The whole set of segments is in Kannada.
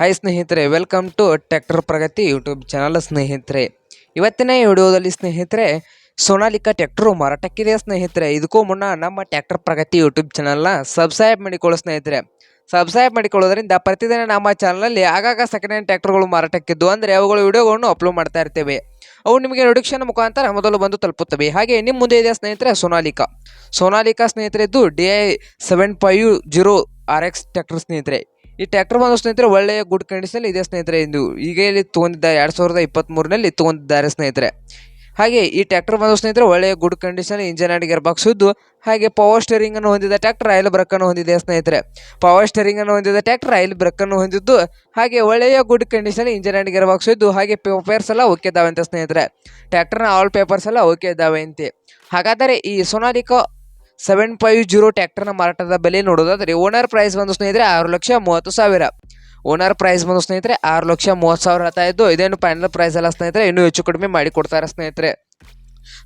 ಹಾಯ್ ಸ್ನೇಹಿತರೆ welcome to tractor Pragati YouTube channel ಸ್ನೇಹಿತರೆ. ಇವತ್ತಿನ ವಿಡಿಯೋದಲ್ಲಿ ಸ್ನೇಹಿತರೆ, ಸೋನಾಲಿಕಾ ಟ್ಯಾಕ್ಟ್ರು ಮಾರಾಟಕ್ಕಿದೆ ಸ್ನೇಹಿತರೆ? ಇದಕ್ಕೂ ಮುನ್ನ ನಮ್ಮ ಟ್ಯಾಕ್ಟರ್ ಪ್ರಗತಿ ಯೂಟ್ಯೂಬ್ ಚಾನಲ್ನ ಸಬ್ಸ್ಕ್ರೈಬ್ ಮಾಡಿಕೊಳ್ಳೋ ಸ್ನೇಹಿತರೆ. ಸಬ್ಸ್ಕ್ರೈಬ್ ಮಾಡಿಕೊಳ್ಳೋದ್ರಿಂದ ಪ್ರತಿದಿನ ನಮ್ಮ ಚಾನಲಲ್ಲಿ ಆಗಾಗ ಸೆಕೆಂಡ್ ಹ್ಯಾಂಡ್ ಟ್ಯಾಕ್ಟ್ರುಗಳು ಮಾರಾಟಕ್ಕಿದ್ದು. ಅಂದರೆ ಅವುಗಳ ವಿಡಿಯೋಗಳನ್ನು ಅಪ್ಲೋಡ್ ಮಾಡ್ತಾ ಇರ್ತೇವೆ. ಅವು ನಿಮಗೆ ನೋಟಿಫಿಕೇಶನ್ ಮುಖಾಂತರ ಮೊದಲು ಬಂದು ತಲುಪುತ್ತವೆ. ಹಾಗೆ ನಿಮ್ಮ ಮುಂದೆ ಇದೆ ಸ್ನೇಹಿತರೆ ಸೋನಾಲಿಕಾ. ಸೋನಾಲಿಕಾ ಸ್ನೇಹಿತರೆ ಇದ್ದು D I seven five zero R X tractor ಸ್ನೇಹಿತರೆ. ಈ ಟ್ಯಾಕ್ಟರ್ ಬಂದು ಸ್ನೇಹಿತರೆ ಒಳ್ಳೆಯ ಗುಡ್ ಕಂಡೀಷನ್ ಇದೆ ಸ್ನೇಹಿತರೆ. ಇದು ಈಗ ಇಲ್ಲಿ ತೊಗೊಂಡಿದ್ದ ಎರಡು ಸಾವಿರದ ಇಪ್ಪತ್ತ್ಮೂರನಲ್ಲಿ ತೊಗೊಂಡಿದ್ದಾರೆ ಸ್ನೇಹಿತರೆ. ಹಾಗೆ ಈ ಟ್ರ್ಯಾಕ್ಟರ್ ಬಂದು ಸ್ನೇಹಿತರೆ ಒಳ್ಳೆಯ good condition engine and gearbox ಇದ್ದು ಹಾಗೆ ಪವರ್ ಸ್ಟೇರಿಂಗ್ ಅನ್ನು ಹೊಂದಿದ ಟ್ರ್ಯಾಕ್ಟರ್ ರೈಲ್ ಬ್ರೇಕ್ ಅನ್ನು ಹೊಂದಿದೆ ಸ್ನೇಹಿತರೆ. ಪವರ್ ಸ್ಟೇರಿಂಗ್ ಅನ್ನು ಹೊಂದಿದ ಟ್ರ್ಯಾಕ್ಟರ್ ರೈಲ್ ಬ್ರೇಕ್ ಅನ್ನು ಹೊಂದಿದ್ದು ಹಾಗೆ ಒಳ್ಳೆಯ good condition engine and gearbox ಇದ್ದು ಹಾಗೆ ಪೇಪರ್ಸ್ ಎಲ್ಲ ಓಕೆ ಇದ್ದಾವೆ ಅಂತ ಸ್ನೇಹಿತರೆ. ಟ್ರ್ಯಾಕ್ಟರ್ನ ಆಲ್ ಪೇಪರ್ಸ್ ಎಲ್ಲ ಓಕೆ ಇದ್ದಾವೆ ಅಂತೆ. ಹಾಗಾದರೆ ಈ ಸೊನಾಲಿಕಾ ಸೆವೆನ್ ಫೈವ್ ಜೀರೋ ಟ್ರ್ಯಾಕ್ಟರ್ನ ಮಾರಾಟದ ಬೆಲೆ ನೋಡೋದಾದ್ರೆ ಓನರ್ ಪ್ರೈಸ್ ಬಂದು ಸ್ನೇಹಿತರೆ ಆರು ಲಕ್ಷ ಮೂವತ್ತು ಸಾವಿರ. ಓನರ್ ಪ್ರೈಸ್ ಬಂದು ಸ್ನೇಹಿತರೆ ಆರು ಲಕ್ಷ ಮೂವತ್ತು ಸಾವಿರ ಹೇಳ್ತಾ ಇದ್ದು, ಇದೇನು ಫೈನಲ್ ಪ್ರೈಸ್ ಅಲ್ಲ ಸ್ನೇಹಿತರೆ, ಇನ್ನೂ ಹೆಚ್ಚು ಕಡಿಮೆ ಮಾಡಿ ಕೊಡ್ತಾರೆ ಸ್ನೇಹಿತರೆ.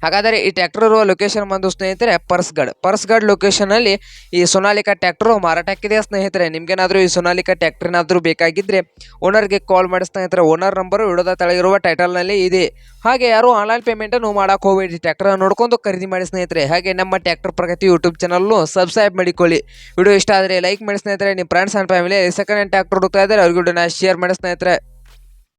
ಹಾಗಾದರೆ ಈ ಟ್ರ್ಯಾಕ್ಟರ್ ಇರುವ ಲೊಕೇಶನ್ ಬಂದು ಸ್ನೇಹಿತರೆ ಪರ್ಸ್ಗಡ್ ಪರ್ಸ್ಗಡ್ ಲೊಕೇಶನಲ್ಲಿ ಈ ಸೊನಾಲಿಕಾ ಟ್ರ್ಯಾಕ್ಟರ್ ಮಾರಾಟಕ್ಕಿದೆ ಸ್ನೇಹಿತರೆ? ನಿಮ್ಗೇನಾದರೂ ಈ ಸೊನಾಲಿಕಾ ಏನಾದರೂ ಬೇಕಾಗಿದ್ದರೆ ಓನರ್ಗೆ ಕಾಲ್ ಮಾಡಿ ಸ್ನೇಹಿತರೆ. ಓನರ್ ನಂಬರು ವಿಡೋದ ತೆಳಗಿರುವ ಟೈಟಲ್ನಲ್ಲಿ ಇದೆ. ಹಾಗೆ ಯಾರು ಆನ್ಲೈನ್ ಪೇಮೆಂಟನ್ನು ಮಾಡೋಕೆ ಹೋಗಬೇಡಿ. ಟ್ರ್ಯಾಕ್ಟರ್ ನೋಡ್ಕೊಂಡು ಖರೀದಿ ಮಾಡಿ ಸ್ನೇಹಿತರೆ. ಹಾಗೆ ನಮ್ಮ ಟ್ರ್ಯಾಕ್ಟರ್ ಪ್ರಗತಿ ಯೂಟ್ಯೂಬ್ ಚಾನಲ್ನು ಸಬ್ಸ್ಕ್ರೈಬ್ ಮಾಡಿಕೊಳ್ಳಿ. ವಿಡಿಯೋ ಇಷ್ಟ ಆದರೆ ಲೈಕ್ ಮಾಡಿ ಸ್ನೇಹಿತರೆ. ನಿಮ್ಮ friends and family second hand tractor ಹುಡುಕ್ತಾ ಇದ್ದಾರೆ ಅವ್ರಿಗೆ ಶೇರ್ ಮಾಡಿ ಸ್ನೇಹಿತರೆ.